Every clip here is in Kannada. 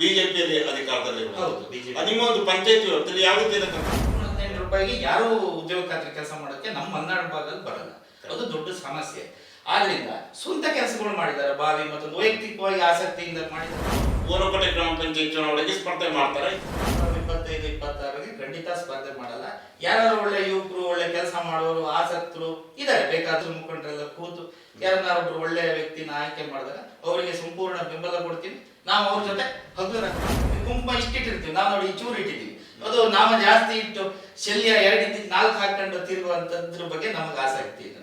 ಬಿಜೆಪಿಯಲ್ಲಿ ಅಧಿಕಾರದಲ್ಲಿ ನಿಮ್ಮ ಒಂದು ಪಂಚಾಯಿತಿ ವ್ಯಾಪ್ತಿಯಲ್ಲಿ ಯಾವ ರೀತಿ ರೂಪಾಯಿಗೆ ಯಾರು ಉದ್ಯೋಗ ಖಾತ್ರಿ ಕೆಲಸ ಮಾಡೋಕ್ಕೆ ನಮ್ಮ ಮಲೆನಾಡು ಭಾಗದಲ್ಲಿ ಬರಲ್ಲ. ಅದು ದೊಡ್ಡ ಸಮಸ್ಯೆ. ಆದ್ರಿಂದ ಸ್ವಂತ ಕೆಲಸಗಳು ಮಾಡಿದ್ದಾರೆ. ಬಾವಿ ಮತ್ತು ವೈಯಕ್ತಿಕವಾಗಿ ಆಸಕ್ತಿಯಿಂದ ಮಾಡಿದ್ದಾರೆ. ಬೋನಕೋಟೆ ಗ್ರಾಮ ಪಂಚಾಯತ್ ಚುನಾವಣೆಗೆ ಸ್ಪರ್ಧೆ ಮಾಡ್ತಾರೆ. ಇಪ್ಪತ್ತೈದು ಇಪ್ಪತ್ತಾರರಿಗೆ ಖಂಡಿತ ಸ್ಪರ್ಧೆ ಮಾಡಲ್ಲ. ಯಾರು ಒಳ್ಳೆ ಯುವಕರು ಒಳ್ಳೆ ಕೆಲಸ ಮಾಡೋರು ಆಸಕ್ತರು ಇದ್ದಾರೆ. ಬೇಕಾದ್ರೂ ಮುಖಂಡರೆಲ್ಲ ಕೂತು ಯಾರನ್ನಾರೊಬ್ರು ಒಳ್ಳೆಯ ವ್ಯಕ್ತಿನ ಆಯ್ಕೆ ಮಾಡಿದಾಗ ಅವರಿಗೆ ಸಂಪೂರ್ಣ ಬೆಂಬಲ ಕೊಡ್ತೀನಿ. ನಾವು ಅವ್ರ ಜೊತೆ ಹಗುರ ಗುಂಪ ಇಷ್ಟಿಟ್ಟಿರ್ತೀವಿ. ನಾವು ನೋಡಿ ಚೂರು ಇಟ್ಟಿದ್ದೀವಿ. ಅದು ನಾವು ಜಾಸ್ತಿ ಇಟ್ಟು ಶಲ್ಯ ಎರಡು ಇದ್ದು ನಾಲ್ಕು ಹಾಕೊಂಡು ತಿರುಗುವಂತದ್ರ ಬಗ್ಗೆ ನಮಗೆ ಆಸಕ್ತಿ ಇದೆ.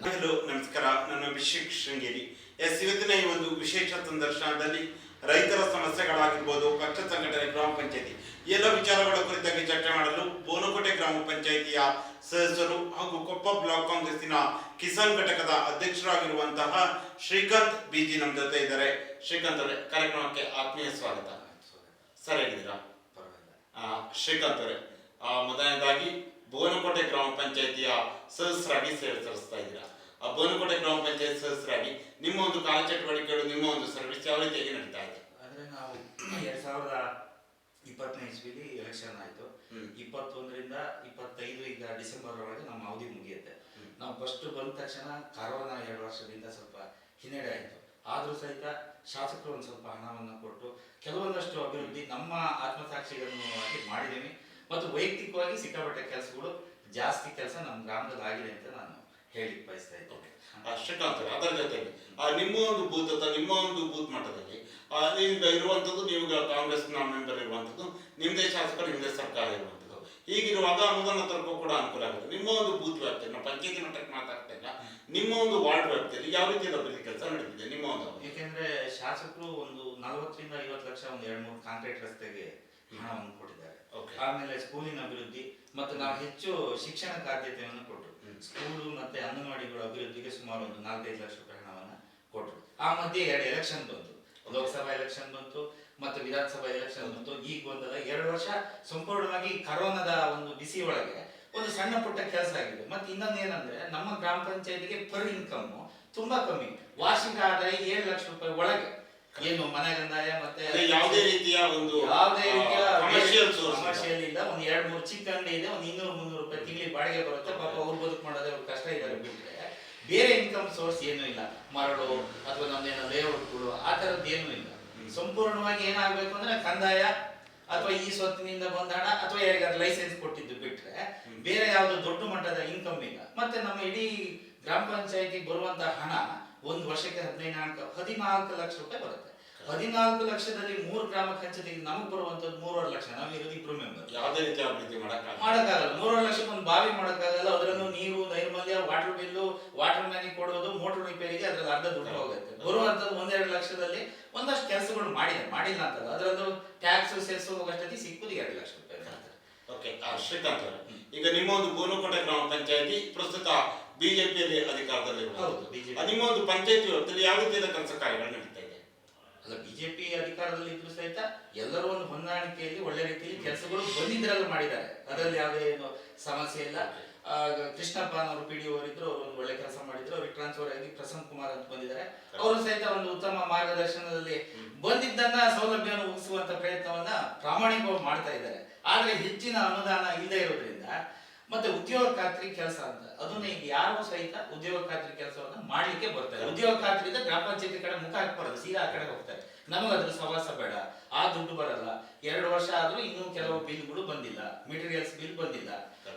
ನಮಸ್ಕಾರ. ನನ್ನ ಅಭಿಷೇಕ್ ಶೃಂಗೇರಿ. ಎಸ್, ಇವತ್ತಿನ ಈ ಒಂದು ವಿಶೇಷ ಸಂದರ್ಶನದಲ್ಲಿ ರೈತರ ಸಮಸ್ಯೆಗಳಾಗಿರ್ಬೋದು ಪಕ್ಷ ಸಂಘಟನೆ, ಗ್ರಾಮ ಪಂಚಾಯತಿ, ಎಲ್ಲ ವಿಚಾರಗಳ ಕುರಿತಾಗಿ ಚರ್ಚೆ ಮಾಡಲು ಬೋನಕೋಟೆ ಗ್ರಾಮ ಪಂಚಾಯಿತಿಯ ಸದಸ್ಯರು ಹಾಗೂ ಕೊಪ್ಪ ಬ್ಲಾಕ್ ಕಾಂಗ್ರೆಸ್ಸಿನ ಕಿಸಾನ್ ಘಟಕದ ಅಧ್ಯಕ್ಷರಾಗಿರುವಂತಹ ಶ್ರೀಕಾಂತ್ ಬಿಜಿ ನಮ್ಮ ಜೊತೆ ಇದ್ದಾರೆ. ಶ್ರೀಕಾಂತ್ ಅವರೇ, ಕಾರ್ಯಕ್ರಮಕ್ಕೆ ಆತ್ಮೀಯ ಸ್ವಾಗತ. ಸರ್ ಹೇಳಿದಿರಾ ಶ್ರೀಕಾಂತ್ ಅವರೇ ಮೊದಲನೇದಾಗಿ ಬೋನಕೋಟೆ ಗ್ರಾಮ ಪಂಚಾಯಿತಿಯ ಸದಸ್ಯರಾಗಿ ಸೇವೆ ಸಲ್ಲಿಸ್ತಾ ಇದ್ದೀರಾ? ಆ ಬೋನಕೋಟೆ ಗ್ರಾಮ ಪಂಚಾಯತ್ ಸದಸ್ಯರಾಗಿ ನಿಮ್ಮ ಒಂದು ಕಾರ್ಯಚಟುವಟಿಕೆಗಳು ನಿಮ್ಮ ಒಂದು ಸರ್ವಿಸ್ ಯಾವ ರೀತಿಯಾಗಿ ನಡೀತಾ ಇದೆ? ಅಂದ್ರೆ ನಾವು ಎರಡ್ ಸಾವಿರದ ಇಪ್ಪತ್ತನೇ ಇಸ್ವಿಲಿ ಎಲೆಕ್ಷನ್ ಆಯ್ತು. ಇಪ್ಪತ್ತೊಂದರಿಂದ ಇಪ್ಪತ್ತೈದು ಈಗ ಡಿಸೆಂಬರ್ ಒಳಗೆ ನಮ್ಮ ಅವಧಿ ಮುಗಿಯುತ್ತೆ. ನಾವು ಫಸ್ಟ್ ಬಂದ ತಕ್ಷಣ ಕರೋನಾ ಎರಡು ವರ್ಷದಿಂದ ಸ್ವಲ್ಪ ಹಿನ್ನಡೆ ಆಯಿತು. ಆದರೂ ಸಹಿತ ಶಾಸಕರು ಒಂದು ಸ್ವಲ್ಪ ಹಣವನ್ನು ಕೊಟ್ಟು ಕೆಲವೊಂದಷ್ಟು ಅಭಿವೃದ್ಧಿ ನಮ್ಮ ಆತ್ಮಸಾಕ್ಷಿಗಳನ್ನು ಮಾಡಿದ್ದೀವಿ ಮತ್ತು ವೈಯಕ್ತಿಕವಾಗಿ ಸಿಕ್ಕಾಪಟ್ಟೆ ಕೆಲಸಗಳು ಜಾಸ್ತಿ ಕೆಲಸ ನಮ್ಮ ಗ್ರಾಮದಲ್ಲಿ ಆಗಿದೆ ಅಂತ ನಾನು ಹೇಳಿ ಬಯಸ್ತಾ ಇದ್ದೇನೆ ಅವರೇ ಅದರ ಜೊತೆಗೆ ಆ, ನಿಮ್ಮ ಒಂದು ಬೂತ್ ಅಥವಾ ನಿಮ್ಮ ಒಂದು ಬೂತ್ ಮಟ್ಟದಲ್ಲಿ ಈಗ ಇರುವಂಥದ್ದು ನೀವು ಕಾಂಗ್ರೆಸ್ನ ಮೆಂಬರ್ ಇರುವಂಥದ್ದು ನಿಮ್ಮದೇ ಶಾಸಕರು ನಿಮ್ಮದೇ ಸರ್ಕಾರ ಇರುವಂಥದ್ದು. ಹೀಗಿರುವಾಗ ಅನುದಾನ ತರಕ್ಕೂ ಕೂಡ ಅನುಕೂಲ ಆಗುತ್ತೆ. ನಿಮ್ಮ ಒಂದು ಬೂತ್ ವ್ಯಾಪ್ತಿಯಲ್ಲಿ ನಾವು ಪಂಚಾಯತಿ ಮಟ್ಟಕ್ಕೆ ಮಾತಾಡ್ತಾ ಇಲ್ಲ ನಿಮ್ಮ ಒಂದು ವಾರ್ಡ್ ವ್ಯಾಪ್ತಿಯಲ್ಲಿ ಯಾವ ರೀತಿ ಅಭಿವೃದ್ಧಿ ಕೆಲಸ ನಡೀತಿದೆ ನಿಮ್ಮ ಒಂದು ಏಕೆಂದರೆ ಶಾಸಕರು ಒಂದು ನಲವತ್ತರಿಂದ ಐವತ್ತು ಲಕ್ಷ ಒಂದು ಎರಡು ಮೂರು ಕಾಂಕ್ರೀಟ್ ರಸ್ತೆಗೆ ಹಣವನ್ನು ಕೊಟ್ಟಿದ್ದಾರೆ. ಆಮೇಲೆ ಸ್ಕೂಲಿನ ಅಭಿವೃದ್ಧಿ ಮತ್ತು ನಾವು ಹೆಚ್ಚು ಶಿಕ್ಷಣಕ್ಕೆ ಆದ್ಯತೆಯನ್ನು ಕೊಟ್ಟರು. ಸ್ಕೂಲು ಮತ್ತೆ ಅಂಗನವಾಡಿಗಳ ಅಭಿವೃದ್ಧಿಗೆ ಸುಮಾರು ಒಂದು ನಾಲ್ಕೈದು ಲಕ್ಷ ರೂಪಾಯಿ ಹಣವನ್ನು ಕೊಟ್ಟರು ಆ ಮಧ್ಯೆ ಎರಡು ಎಲೆಕ್ಷನ್ ಬಂತು. ಲೋಕಸಭಾ ಎಲೆಕ್ಷನ್ ಬಂತು ಮತ್ತು ವಿಧಾನಸಭಾ ಎಲೆಕ್ಷನ್ ಬಂತು. ಈಗ ಬಂದಲ್ಲ ಎರಡು ವರ್ಷ ಸಂಪೂರ್ಣವಾಗಿ ಕರೋನಾದ ಒಂದು ಬಿಸಿ ಒಳಗೆ ಒಂದು ಸಣ್ಣ ಪುಟ್ಟ ಕೆಲಸ ಆಗಿದೆ. ಮತ್ತೆ ಇನ್ನೊಂದು ಏನಂದ್ರೆ ನಮ್ಮ ಗ್ರಾಮ ಪಂಚಾಯತಿಗೆ ಪರ್ ಇನ್ಕಮ್ ತುಂಬಾ ಕಮ್ಮಿ. ವಾರ್ಷಿಕ ಆದಾಯ ಏಳು ಲಕ್ಷ ರೂಪಾಯಿ ಒಳಗೆ. ಏನು ಮನೆ ಕಂದಾಯ ಮತ್ತೆ ಯಾವುದೇ ರೀತಿಯ ಒಂದು ಯಾವುದೇ ರೀತಿಯ ಕಮರ್ಷಿಯಲ್ ಕಮರ್ಷಿಯಲ್ ಇಲ್ಲ. ಒಂದು ಎರಡು ಮೂರು ಚಿಕ್ಕ ಅಂಗಡಿ ಇದೆ ಒಂದು ಇನ್ನೂರು ಮುನ್ನೂರು ರೂಪಾಯಿ ತಿಂಗಳಿಗೆ ಬಾಡಿಗೆ ಬರುತ್ತೆ. ಪಾಪ ಅವ್ರು ಬದುಕು ಮಾಡೋದೇ ಅವ್ರು ಕಷ್ಟ ಇದ್ದಾರೆ ಬಿಟ್ರೆ. ಬೇರೆ ಇನ್ಕಮ್ ಸೋರ್ಸ್ ಏನೂ ಇಲ್ಲ. ಮರಳು ಅಥವಾ ನಮ್ದೇನೋ ಲೇಔಟ್ಗಳು ಆ ಥರದ್ದು ಏನೂ ಇಲ್ಲ. ಸಂಪೂರ್ಣವಾಗಿ ಏನಾಗ್ಬೇಕು ಅಂದ್ರೆ ಕಂದಾಯ ಅಥವಾ ಈ ಸ್ವತ್ತಿನಿಂದ ಬಂದ ಹಣ ಅಥವಾ ಯಾರಿಗಾದ್ರು ಲೈಸೆನ್ಸ್ ಕೊಟ್ಟಿದ್ದು ಬಿಟ್ರೆ ಬೇರೆ ಯಾವ್ದು ದೊಡ್ಡ ಮಟ್ಟದ ಇನ್ಕಮ್ ಇಲ್ಲ. ಮತ್ತೆ ನಮ್ಮ ಇಡೀ ಗ್ರಾಮ ಪಂಚಾಯತಿಗೆ ಬರುವಂತ ಹಣ ಒಂದು ವರ್ಷಕ್ಕೆ ಹದಿನೈದು ಹದಿನಾಲ್ಕು ಲಕ್ಷ ರೂಪಾಯಿ ಬರುತ್ತೆ. ಹದಿನಾಲ್ಕು ಲಕ್ಷದಲ್ಲಿ ಮೂರು ಗ್ರಾಮ ಪಂಚಾಯತಿಗೆ ನಮಗೆ ಬರುವಂತದ್ದು ಮೂರುವರೆ ಲಕ್ಷ. ನಾವು ಇರೋದು ಇಬ್ರು ಮೆಂಬರ್ ಯಾವುದೇ ರೀತಿ ಅಭಿವೃದ್ಧಿ ಮಾಡಕ್ಕಾಗಲ್ಲ. ಮಾಡಕ್ಕಾಗಲ್ಲ. ಮೂರುವರೆ ಲಕ್ಷಕ್ಕೆ ಒಂದು ಬಾವಿ ಮಾಡಕ್ಕಾಗಲ್ಲ. ಅದರಲ್ಲೂ ನೀರು ನೈರ್ಮಲ್ಯ ವಾಟರ್ ಬಿಲ್ಲು ವಾಟರ್ ಮ್ಯಾನಿಗೆ ಕೊಡೋದು ಮೋಟರ್ ರಿಪೇರಿಗೆ ಅದ್ರಲ್ಲಿ ಅರ್ಧ ದುಡ್ಡು ಹೋಗುತ್ತೆ. ಬರುವಂತದ್ದು ಒಂದೆರಡು ಲಕ್ಷದಲ್ಲಿ ಒಂದಷ್ಟು ಕೆಲಸಗಳು ಮಾಡಿದೆ ಮಾಡಿಲ್ಲ ಅಂತಲ್ಲ. ಅದರದ್ದು ಟ್ಯಾಕ್ಸ್ ಸೆಸ್ ಹೋಗೋಷ್ಟೊತ್ತಿಗೆ ಸಿಕ್ಕುದು ಎರಡು ಲಕ್ಷ ರೂಪಾಯಿ. ಓಕೆ ಶ್ರೀಕಾಂತ್ ಈಗ ನಿಮ್ಮ ಒಂದು ಗೋಲುಕೋಟೆ ಗ್ರಾಮ ಪಂಚಾಯತಿ ಪ್ರಸ್ತುತ ಬಿಜೆಪಿಯಲ್ಲಿ ಅಧಿಕಾರದಲ್ಲಿ ನಿಮ್ಮ ಒಂದು ಪಂಚಾಯತಿ ವ್ಯಾಪ್ತಿಯಲ್ಲಿ ಯಾವ ರೀತಿಯ ಕೆಲಸ ಕಾರ್ಯಗಳು ನಡೀತಾ ಇದೆ. ಅಲ್ಲ ಬಿಜೆಪಿ ಅಧಿಕಾರದಲ್ಲಿ ಇದ್ರು ಸಹಿತ ಎಲ್ಲರೂ ಒಂದು ಹೊಂದಾಣಿಕೆಯಲ್ಲಿ ಒಳ್ಳೆ ರೀತಿಯಲ್ಲಿ ಕೆಲಸಗಳು ಬಂದಿದ್ರಲ್ಲಿ ಮಾಡಿದ್ದಾರೆ. ಅದರಲ್ಲಿ ಯಾವುದೇ ಏನು ಸಮಸ್ಯೆ ಇಲ್ಲ. ಕೃಷ್ಣಪ್ಪ ಅವರು ಪಿ ಡಿ ಇದ್ರು ಅವರು ಒಂದು ಒಳ್ಳೆ ಕೆಲಸ ಮಾಡಿದ್ರು. ಅವ್ರಿಗೆ ಟ್ರಾನ್ಸ್ಫರ್ ಆಗಿ ಪ್ರಸನ್ನ ಕುಮಾರ್ ಅಂತ ಬಂದಿದ್ದಾರೆ. ಅವರು ಸಹಿತ ಒಂದು ಉತ್ತಮ ಮಾರ್ಗದರ್ಶನದಲ್ಲಿ ಬಂದಿದ್ದನ್ನ ಸೌಲಭ್ಯವನ್ನು ಒದಗಿಸುವಂತ ಪ್ರಯತ್ನವನ್ನ ಪ್ರಾಮಾಣಿಕವಾಗಿ ಮಾಡ್ತಾ ಇದ್ದಾರೆ. ಆದ್ರೆ ಹೆಚ್ಚಿನ ಅನುದಾನ ಇಲ್ಲದೆ ಇರೋದ್ರಿಂದ ಮತ್ತೆ ಉದ್ಯೋಗ ಖಾತ್ರಿ ಕೆಲಸ ಅಂತ. ಅದನ್ನ ಈಗ ಯಾರು ಸಹಿತ ಉದ್ಯೋಗ ಖಾತ್ರಿ ಕೆಲಸವನ್ನ ಮಾಡ್ಲಿಕ್ಕೆ ಬರ್ತಾರೆ ಉದ್ಯೋಗ ಖಾತ್ರಿ ಇದ್ರೆ ಗ್ರಾಮ ಪಂಚಾಯತಿ ಕಡೆ ಮುಖ ಹಾಕ್ಬಾರ್ದು, ಸೀದಾ ಆ ಕಡೆ ಹೋಗ್ತಾರೆ. ನಮಗೆ ಅದ್ರ ಸವಾಸ ಬೇಡ. ಆ ದುಡ್ಡು ಬರಲ್ಲ. ಎರಡು ವರ್ಷ ಆದ್ರೂ ಇನ್ನೂ ಕೆಲವು ಬಿಲ್ಗಳು ಬಂದಿಲ್ಲ. ಮೆಟೀರಿಯಲ್ಸ್ ಬಿಲ್ ಬಂದಿಲ್ಲ.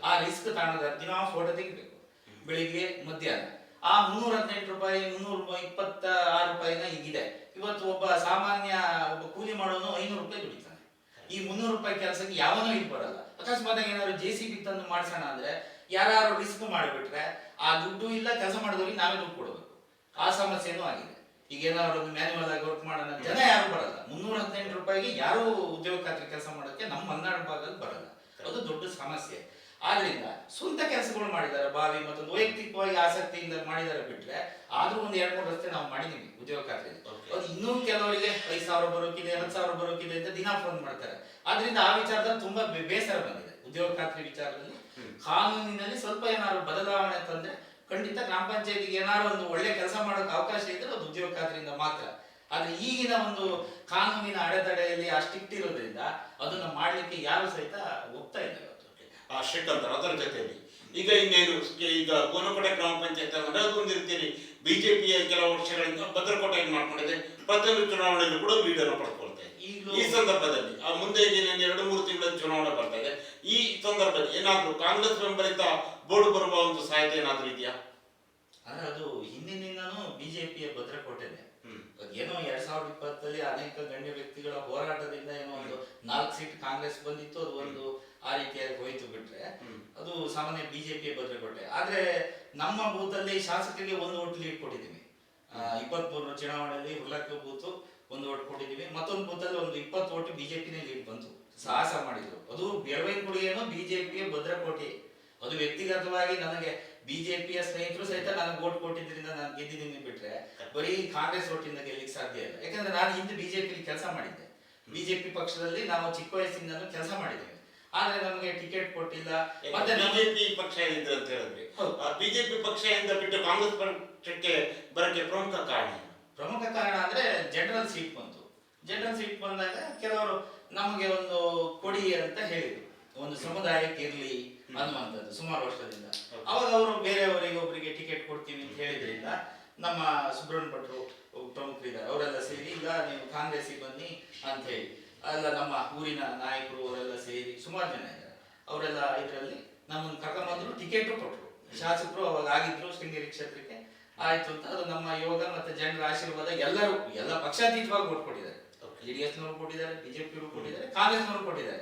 ಆ ರಿಸ್ಕ್ ತಾಣದ ದಿನ ಫೋಟೋ ತೆಗಿಬೇಕು. ಬೆಳಿಗ್ಗೆ ಮಧ್ಯಾಹ್ನ. ಆ ಮುನ್ನೂರ ಹದಿನೆಂಟು ರೂಪಾಯಿ, ಮುನ್ನೂರ ಇಪ್ಪತ್ತ ಆರು ರೂಪಾಯಿನ ಈಗಿದೆ ಇವತ್ತು ಒಬ್ಬ ಸಾಮಾನ್ಯ, ಒಬ್ಬ ಕೂಲಿ ಮಾಡೋನು ಐನೂರು ರೂಪಾಯಿ ದುಡಿತಾನೆ. ಈ ಮುನ್ನೂರು ರೂಪಾಯಿ ಕೆಲಸಕ್ಕೆ ಯಾವನೂ ಇಲ್ಲಿ ಬರಲ್ಲ ಅಕಸ್ಮಾತ್ ಏನಾದ್ರು ಜೆ ಸಿ ಬಿ ತಂದು ಮಾಡ್ಸೋಣ ಅಂದ್ರೆ ಯಾರು ರಿಸ್ಕ್ ಮಾಡಿಬಿಟ್ರೆ ಆ ದುಡ್ಡು ಇಲ್ಲ, ಕೆಲಸ ಮಾಡಿದವ್ರಿಗೆ ನಾವೇ ದುಡ್ಡು ಕೊಡಬೇಕು. ಆ ಸಮಸ್ಯೆನೂ ಆಗಿದೆ. ಈಗ ಏನಾದ್ರು ಒಂದು ಮ್ಯಾನ್ಯುವಲ್ ಆಗಿ ವರ್ಕ್ ಮಾಡೋಣ ಜನ ಯಾರು ಬರಲ್ಲ. ಮುನ್ನೂರ ಹದಿನೆಂಟು ರೂಪಾಯಿಗೆ ಯಾರು ಉದ್ಯೋಗ ಖಾತ್ರಿ ಕೆಲಸ ಮಾಡೋಕ್ಕೆ ನಮ್ಮ ಮಲೆನಾಡು ಭಾಗದಲ್ಲಿ ಬರಲ್ಲ. ಅದು ದೊಡ್ಡ ಸಮಸ್ಯೆ. ಆದ್ರಿಂದ ಸ್ವಂತ ಕೆಲಸಗಳು ಮಾಡಿದ್ದಾರೆ ಬಾವಿ ಮತ್ತು ವೈಯಕ್ತಿಕವಾಗಿ ಆಸಕ್ತಿಯಿಂದ ಮಾಡಿದ್ದಾರೆ ಬಿಟ್ರೆ ಆದ್ರೂ ಒಂದು ಎರಡು ಮೂರು ರಸ್ತೆ ನಾವು ಮಾಡಿದೀವಿ ಉದ್ಯೋಗ ಖಾತ್ರಿ ಅದು ಇನ್ನೂ ಕೆಲವರಿಗೆ ಐದು ಸಾವಿರ ಬರೋಕಿದೆ ಹತ್ತು ಸಾವಿರ ಬರೋಕಿದೆ ಅಂತ ದಿನ ಫೋನ್ ಮಾಡ್ತಾರೆ. ಆದ್ರಿಂದ ಆ ವಿಚಾರದಲ್ಲಿ ತುಂಬಾ ಬೇಸರ ಬಂದಿದೆ ಉದ್ಯೋಗ ಖಾತ್ರಿ ವಿಚಾರದಲ್ಲಿ. ಕಾನೂನಿನಲ್ಲಿ ಸ್ವಲ್ಪ ಏನಾದ್ರು ಬದಲಾವಣೆ ತಂದ್ರೆ ಖಂಡಿತ ಗ್ರಾಮ ಪಂಚಾಯತಿಗೆ ಏನಾದ್ರು ಒಂದು ಒಳ್ಳೆ ಕೆಲಸ ಮಾಡೋಕೆ ಅವಕಾಶ ಇದ್ರೆ ಅದು ಉದ್ಯೋಗ ಖಾತ್ರಿಯಿಂದ ಮಾತ್ರ. ಆದ್ರೆ ಈಗಿನ ಒಂದು ಕಾನೂನಿನ ಅಡೆತಡೆಯಲ್ಲಿ ಇರೋದ್ರಿಂದ ಅದನ್ನ ಮಾಡ್ಲಿಕ್ಕೆ ಯಾರು ಸಹಿತ ಒಪ್ತಾ ಇವತ್ತು ಆ ಶ್ರೀಕಾಂತ್ ಅದರ ಜೊತೆಯಲ್ಲಿ. ಈಗ ಇನ್ನೇನು ಈಗ ಕೋನಕೋಟೆ ಗ್ರಾಮ ಪಂಚಾಯತ್ ಅಂದ್ರೆ ಅದೊಂದು ರೀತಿಯಲ್ಲಿ ಬಿಜೆಪಿಯ ಕೆಲವು ವರ್ಷಗಳಿಂದ ಭದ್ರಕೋಟೆಗೆ ಮಾಡ್ಕೊಂಡಿದೆ. ಪ್ರತಿಯೊಂದು ಚುನಾವಣೆಯಲ್ಲೂ ಕೂಡ ಲೀಡರ್ ಪಡ್ಕೊಳ್ತಾ ಇದೆ. ಈ ಸಂದರ್ಭದಲ್ಲಿ ಆ ಮುಂದೆ ಎರಡು ಮೂರು ತಿಂಗಳ ಚುನಾವಣೆ ಬರ್ತಾ ಇದೆ. ಈ ಸಂದರ್ಭದಲ್ಲಿ ಏನಾದ್ರೂ ಕಾಂಗ್ರೆಸ್ ಬೆಂಬಲಿತ ಬೋರ್ಡ್ ಬರುವ ಒಂದು ಸಾಧ್ಯತೆ ಏನಾದ್ರೂ ಇದೆಯಾ? ಆದ್ರೆ ಅದು ಹಿಂದಿನಿಂದನೂ ಬಿಜೆಪಿಯ ಭದ್ರಕೋಟೆನೆ. ಏನೋ ಎರಡ್ ಸಾವಿರದ ಇಪ್ಪತ್ತಲ್ಲಿ ಅನೇಕ ಗಣ್ಯ ವ್ಯಕ್ತಿಗಳ ಹೋರಾಟದಿಂದ ಏನೋ ಒಂದು ನಾಲ್ಕು ಸೀಟ್ ಕಾಂಗ್ರೆಸ್ ಬಂದಿತ್ತು. ಅದು ಒಂದು ಆ ರೀತಿಯಾಗಿ ಹೋಯ್ತು ಬಿಟ್ರೆ ಅದು ಸಾಮಾನ್ಯ ಬಿಜೆಪಿ ಭದ್ರಕೋಟೆ. ಆದ್ರೆ ನಮ್ಮ ಬೂತಲ್ಲಿ ಶಾಸಕರಿಗೆ ಒಂದು ಓಟ್ ಲೀಡ್ ಕೊಟ್ಟಿದ್ದೀವಿ. ಇಪ್ಪತ್ತ್ ಮೂರು ಚುನಾವಣೆಯಲ್ಲಿ ಹುಲ್ಲಕ್ಕ ಬೂತು ಒಂದು ಓಟ್ ಕೊಟ್ಟಿದ್ದೀವಿ. ಮತ್ತೊಂದು ಬೂತಲ್ಲಿ ಒಂದು ಇಪ್ಪತ್ತು ಓಟ್ ಬಿಜೆಪಿನೇ ಲೀಡ್ ಬಂತು. ಸಾಹಸ ಮಾಡಿದ್ರು. ಅದು ಬೆಳವೈನಗುಡಿಯೇನೋ ಬಿಜೆಪಿಯ ಭದ್ರಕೋಟೆ. ಅದು ವ್ಯಕ್ತಿಗತವಾಗಿ ನನಗೆ ಬಿಜೆಪಿಯ ಸ್ನೇಹಿತರು ಸಹಿತ ನನಗೆ ಓಟ್ ಕೊಟ್ಟಿದ್ರಿಂದ ನಾನು ಗೆದ್ದಿದ್ದೀನಿ ಬಿಟ್ರೆ ಬರೀ ಕಾಂಗ್ರೆಸ್ ಓಟಿಂದ ಗೆಲ್ಲಕ್ಕೆ ಸಾಧ್ಯ ಇಲ್ಲ. ಯಾಕಂದ್ರೆ ನಾನು ಹಿಂದೆ ಬಿಜೆಪಿ ಕೆಲಸ ಮಾಡಿದ್ದೆ. ಬಿಜೆಪಿ ಪಕ್ಷದಲ್ಲಿ ನಾವು ಚಿಕ್ಕ ವಯಸ್ಸಿನಿಂದ ಕೆಲಸ ಮಾಡಿದ್ದೇವೆ. ಆದ್ರೆ ನಮಗೆ ಟಿಕೆಟ್ ಕೊಟ್ಟಿಲ್ಲ. ಮತ್ತೆ ಬಿಜೆಪಿ ಪಕ್ಷ ಏನಿದೆ ಅಂತ ಹೇಳಿದ್ರಿ. ಬಿಜೆಪಿ ಪಕ್ಷದಿಂದ ಬಿಟ್ಟು ಕಾಂಗ್ರೆಸ್ ಪಕ್ಷಕ್ಕೆ ಬರಕ್ಕೆ ಪ್ರಮುಖ ಕಾರಣ? ಪ್ರಮುಖ ಕಾರಣ ಅಂದ್ರೆ ಜನರಲ್ ಸೀಟ್ ಬಂತು. ಜನರಲ್ ಸೀಟ್ ಬಂದಾಗ ಕೆಲವರು ನಮಗೆ ಒಂದು ಕೊಡಿ ಅಂತ ಹೇಳಿದ್ರು. ಒಂದು ಸಮುದಾಯಕ್ಕೆ ಇರ್ಲಿ ಅನ್ನುವಂಥದ್ದು ಸುಮಾರು ವರ್ಷದಿಂದ. ಅವಾಗ ಅವರು ಬೇರೆಯವರಿಗೆ ಒಬ್ಬರಿಗೆ ಟಿಕೆಟ್ ಕೊಡ್ತೀವಿ ಅಂತ ಹೇಳಿದ್ರಿಂದ ನಮ್ಮ ಸುಬ್ರಹ್ಮಣ್ಯ ಭಟ್ರು ಪ್ರಮುಖರಿದ್ದಾರೆ. ಅವರೆಲ್ಲ ಸೇರಿ ಈಗ ನೀವು ಕಾಂಗ್ರೆಸ್ಸಿಗೆ ಬನ್ನಿ ಅಂತ ಹೇಳಿ. ಅಲ್ಲ ನಮ್ಮ ಊರಿನ ನಾಯಕರು ಅವರೆಲ್ಲ ಸೇರಿ ಸುಮಾರು ಜನ ಇದ್ದಾರೆ. ಅವರೆಲ್ಲ ಇದರಲ್ಲಿ ನಮ್ಮನ್ನು ಕರ್ಕೊಂಬಂದ್ರು ಟಿಕೆಟ್ ಕೊಟ್ಟರು ಶಾಸಕರು ಅವಾಗ ಆಗಿದ್ರು ಶೃಂಗೇರಿ ಕ್ಷೇತ್ರಕ್ಕೆ. ಆಯ್ತು ಅಂತ ಅದು ನಮ್ಮ ಯೋಗ ಮತ್ತೆ ಜನರ ಆಶೀರ್ವಾದ ಎಲ್ಲರೂ ಎಲ್ಲ ಪಕ್ಷಾತೀತವಾಗಿ ಓಟ್ ಕೊಟ್ಟಿದ್ದಾರೆ. ನವರು ಕೊಟ್ಟಿದ್ದಾರೆ ಬಿಜೆಪಿ ಅವರು ಕೊಟ್ಟಿದ್ದಾರೆ ಕಾಂಗ್ರೆಸ್ ನವರು ಕೊಟ್ಟಿದ್ದಾರೆ.